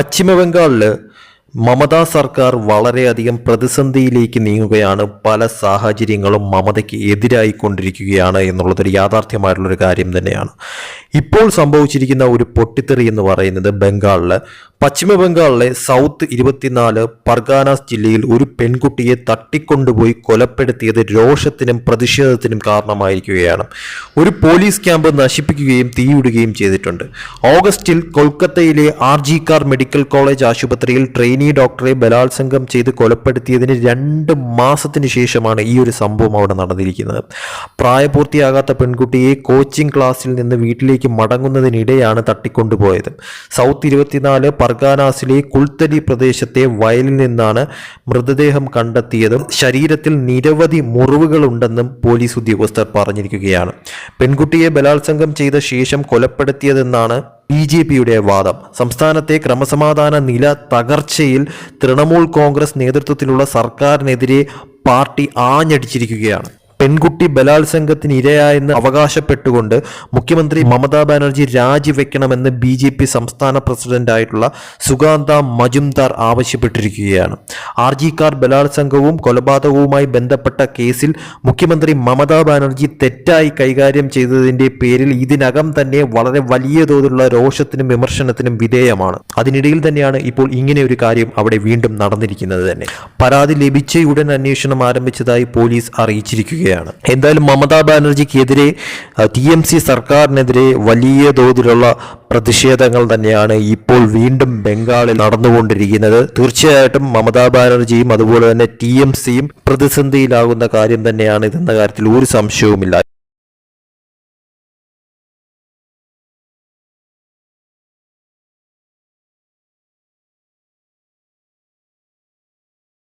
പശ്ചിമ ബംഗാളിൽ മമതാ സർക്കാർ വളരെയധികം പ്രതിസന്ധിയിലേക്ക് നീങ്ങുകയാണ്. പല സാഹചര്യങ്ങളും മമതയ്ക്ക് എതിരായി കൊണ്ടിരിക്കുകയാണ് എന്നുള്ളതൊരു യാഥാർത്ഥ്യമായിട്ടുള്ളൊരു കാര്യം തന്നെയാണ്. ഇപ്പോൾ സംഭവിച്ചിരിക്കുന്ന ഒരു പൊട്ടിത്തെറി എന്ന് പറയുന്നത് ബംഗാളിലെ. പശ്ചിമ ബംഗാളിലെ സൗത്ത് ഇരുപത്തിനാല് പർഗാനാസ് ജില്ലയിൽ ഒരു പെൺകുട്ടിയെ തട്ടിക്കൊണ്ടുപോയി കൊലപ്പെടുത്തിയത് രോഷത്തിനും പ്രതിഷേധത്തിനും കാരണമായിരിക്കുകയാണ്. ഒരു പോലീസ് ക്യാമ്പ് നശിപ്പിക്കുകയും തീയിടുകയും ചെയ്തിട്ടുണ്ട്. ഓഗസ്റ്റിൽ കൊൽക്കത്തയിലെ R G Kar medical college ആശുപത്രിയിൽ ട്രെയിനി ഡോക്ടറെ ബലാത്സംഗം ചെയ്ത് കൊലപ്പെടുത്തിയതിന് രണ്ട് മാസത്തിന് ശേഷമാണ് ഈ ഒരു സംഭവം അവിടെ നടന്നിരിക്കുന്നത്. പ്രായപൂർത്തിയാകാത്ത പെൺകുട്ടിയെ കോച്ചിംഗ് ക്ലാസ്സിൽ നിന്ന് വീട്ടിലേക്ക് മടങ്ങുന്നതിനിടെയാണ് തട്ടിക്കൊണ്ടുപോയത്. സൗത്ത് ഇരുപത്തിനാല് പർഗാനാസിലെ കുൽത്തലി പ്രദേശത്തെ വയലിൽ നിന്നാണ് മൃതദേഹം കണ്ടെത്തിയതും ശരീരത്തിൽ നിരവധി മുറിവുകളുണ്ടെന്നും പോലീസ് ഉദ്യോഗസ്ഥർ പറഞ്ഞിരിക്കുകയാണ്. പെൺകുട്ടിയെ ബലാത്സംഗം ചെയ്ത ശേഷം കൊലപ്പെടുത്തിയതെന്നാണ് ബി ജെ പിയുടെ വാദം. സംസ്ഥാനത്തെ ക്രമസമാധാന നില തകർച്ചയിൽ തൃണമൂൽ കോൺഗ്രസ് നേതൃത്വത്തിലുള്ള സർക്കാരിനെതിരെ പാർട്ടി ആഞ്ഞടിച്ചിരിക്കുകയാണ്. പെൺകുട്ടി ബലാത്സംഗത്തിന് ഇരയായെന്ന് അവകാശപ്പെട്ടുകൊണ്ട് മുഖ്യമന്ത്രി മമതാ ബാനർജി രാജിവെക്കണമെന്ന് ബി ജെ പി സംസ്ഥാന പ്രസിഡന്റായിട്ടുള്ള സുഗാന്ത മജുംദാർ ആവശ്യപ്പെട്ടിരിക്കുകയാണ്. ആർ ജി കാർ ബലാത്സംഗവും കൊലപാതകവുമായി ബന്ധപ്പെട്ട കേസിൽ മുഖ്യമന്ത്രി മമതാ ബാനർജി തെറ്റായി കൈകാര്യം ചെയ്തതിന്റെ പേരിൽ ഇതിനകം തന്നെ വളരെ വലിയ തോതിലുള്ള രോഷത്തിനും വിമർശനത്തിനും വിധേയമാണ്. അതിനിടയിൽ തന്നെയാണ് ഇപ്പോൾ ഇങ്ങനെ ഒരു കാര്യം അവിടെ വീണ്ടും നടന്നിരിക്കുന്നത് തന്നെ. പരാതി ലഭിച്ച ഉടൻ അന്വേഷണം ആരംഭിച്ചതായി പോലീസ് അറിയിച്ചിരിക്കുകയാണ്. എന്തായാലും മമതാ ബാനർജിക്കെതിരെ ടി എം സി സർക്കാരിനെതിരെ വലിയ തോതിലുള്ള പ്രതിഷേധങ്ങൾ തന്നെയാണ് ഇപ്പോൾ വീണ്ടും ബംഗാളിൽ നടന്നുകൊണ്ടിരിക്കുന്നത്. തീർച്ചയായിട്ടും മമതാ ബാനർജിയും അതുപോലെ തന്നെ ടി എം സിയും പ്രതിസന്ധിയിലാകുന്ന കാര്യം തന്നെയാണ് ഇതെന്ന കാര്യത്തിൽ ഒരു സംശയവുമില്ല.